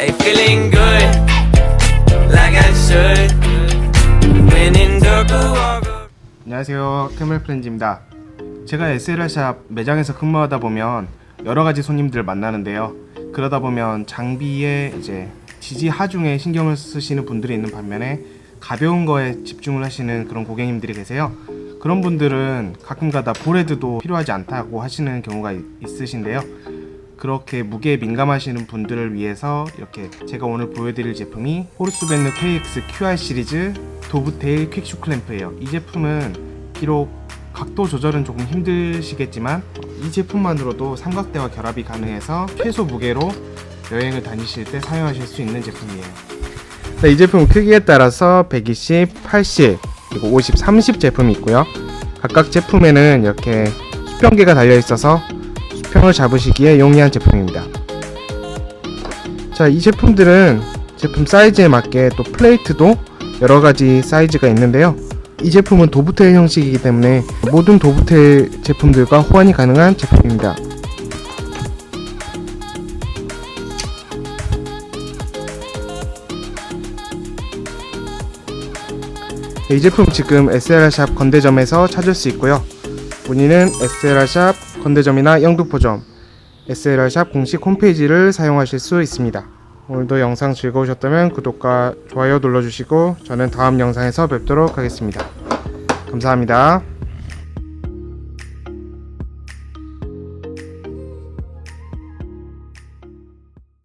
Hey, feeling good, like I should. When in dark, walk 안녕하세요. 캐멀 프렌즈입니다. 제가 SLR샵 매장에서 근무하다 보면 여러 가지 손님들을 만나는데요. 그러다 보면 장비에 이제 지지 하중에 신경을 쓰시는 분들이 있는 반면에 가벼운 거에 집중을 하시는 그런 고객님들이 계세요. 그런 분들은 가끔가다 볼헤드도 필요하지 않다고 하시는 경우가 있- 있으신데요. 그렇게 무게에 민감하시는 분들을 위해서 이렇게 제가 오늘 보여드릴 제품이 호르스밴드 KX QR 시리즈 도브테일 퀵슈 클램프예요. 이 제품은 비록 각도 조절은 조금 힘드시겠지만 이 제품만으로도 삼각대와 결합이 가능해서 최소 무게로 여행을 다니실 때 사용하실 수 있는 제품이에요. 네, 이 제품 크기에 따라서 120, 80, 그리고 50, 30 제품이 있고요. 각각 제품에는 이렇게 수평기가 달려 있어서 수 평을 잡으시기에 용이한 제품입니다. 자, 이 제품들은 제품 사이즈에 맞게 또 플레이트도 여러 가지 사이즈가 있는데요. 이 제품은 도브테일 형식이기 때문에 모든 도브테일 제품들과 호환이 가능한 제품입니다. 네, 이 제품 지금 SLR샵 건대점에서 찾을 수 있고요. 문의는 SLR샵 건대점이나 영등포점 SLR샵 공식 홈페이지를 사용하실 수 있습니다. 오늘도 영상 즐거우셨다면 구독과 좋아요 눌러주시고 저는 다음 영상에서 뵙도록 하겠습니다. 감사합니다.